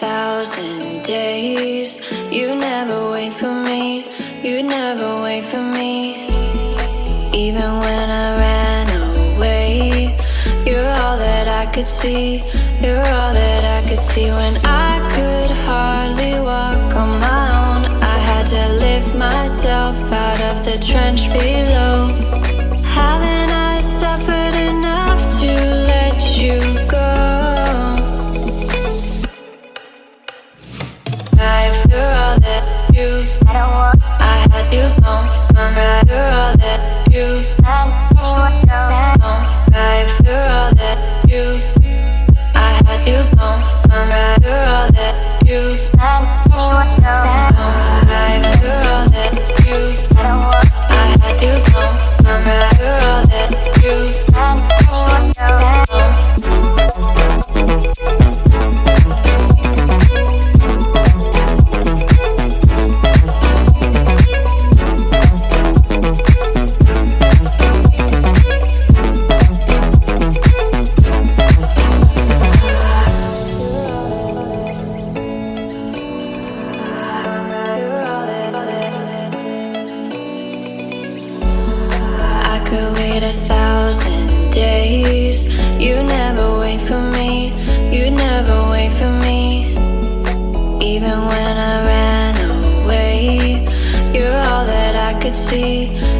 thousand days. You never wait for me, you never wait for me. Even when I ran away, you're all that I could see, you're all that I could see. When I could hardly walk on my own, I had to lift myself out of the trench below. Days. You never wait for me, you never wait for me. Even when I ran away, you're all that I could see.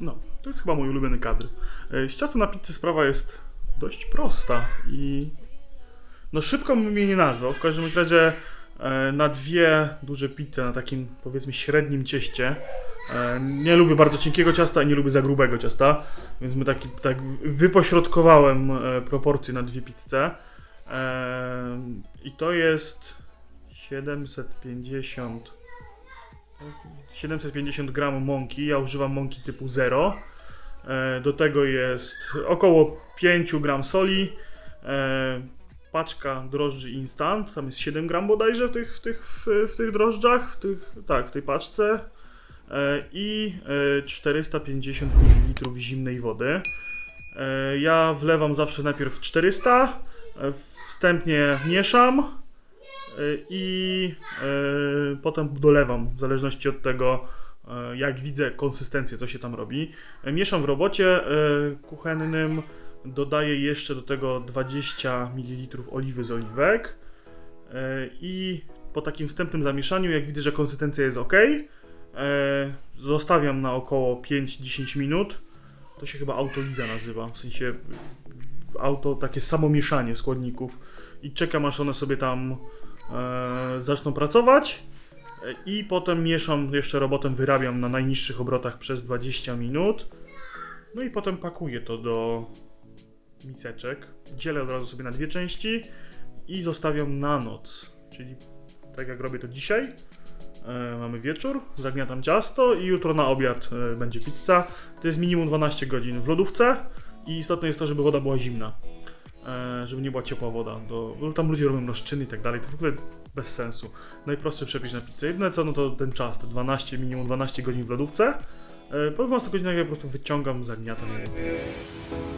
No, to jest chyba mój ulubiony kadr. E, Z ciasto na pizzę sprawa jest dość prosta i no szybko bym jej nie nazwał. W każdym razie na dwie duże pizze na takim powiedzmy średnim cieście. e, Nie lubię bardzo cienkiego ciasta i nie lubię za grubego ciasta, więc my taki, tak wypośrodkowałem e, proporcje na dwie pizze. E, I to jest 750 750 gram mąki. Ja używam mąki typu 0. E, Do tego jest około 5 gram soli, e, paczka drożdży instant, tam jest 7 gram bodajże w tych, w tych, w, w tych drożdżach, w tych, tak, w tej paczce e, i e, 450 ml zimnej wody. E, Ja wlewam zawsze najpierw 400, e, wstępnie mieszam e, i e, potem dolewam, w zależności od tego, e, jak widzę konsystencję, co się tam robi. E, Mieszam w robocie e, kuchennym, dodaję jeszcze do tego 20 ml oliwy z oliwek e, i po takim wstępnym zamieszaniu, jak widzę, że konsystencja jest ok, e, zostawiam na około 5-10 minut. To się chyba autoliza nazywa, w sensie auto, takie samo mieszanie składników i czekam aż one sobie tam e, zaczną pracować e, i potem mieszam jeszcze robotem, wyrabiam na najniższych obrotach przez 20 minut. No i potem pakuję to do miseczek. Dzielę od razu sobie na dwie części i zostawiam na noc. Czyli tak jak robię to dzisiaj. E, mamy wieczór, zagniatam ciasto i jutro na obiad e, będzie pizza. To jest minimum 12 godzin w lodówce i istotne jest to, żeby woda była zimna. E, żeby nie była ciepła woda. Do, tam ludzie robią roszczyny i tak dalej. To w ogóle bez sensu. Najprostszy przepis na pizzę. Jedyne co, no to ten czas, te 12, minimum 12 godzin w lodówce. Po 12 godzinach ja po prostu wyciągam, zagniatam. I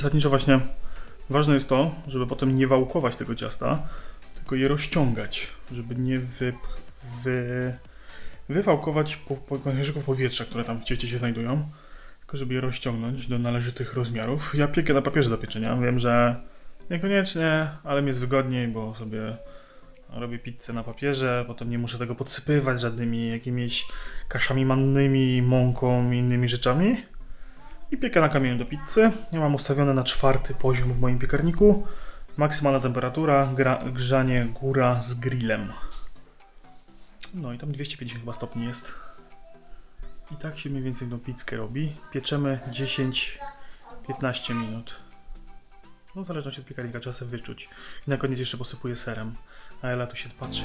Zasadniczo właśnie ważne jest to, żeby potem nie wałkować tego ciasta, tylko je rozciągać, żeby nie wy, wy, po, po powietrza, które tam w cieście się znajdują, tylko żeby je rozciągnąć do należytych rozmiarów. Ja piekę na papierze do pieczenia, wiem, że niekoniecznie, ale mi jest wygodniej, bo sobie robię pizzę na papierze, potem nie muszę tego podsypywać żadnymi jakimiś kaszami mannymi, mąką i innymi rzeczami. I piekę na kamieniu do pizzy. Ja mam ustawione na czwarty poziom w moim piekarniku. Maksymalna temperatura, gra, grzanie góra z grillem. No i tam 250 chyba stopni jest. I tak się mniej więcej tą pizzkę robi. Pieczemy 10-15 minut. No w zależności od piekarnika czasem wyczuć. I na koniec jeszcze posypuję serem. A Ela tu się patrzy.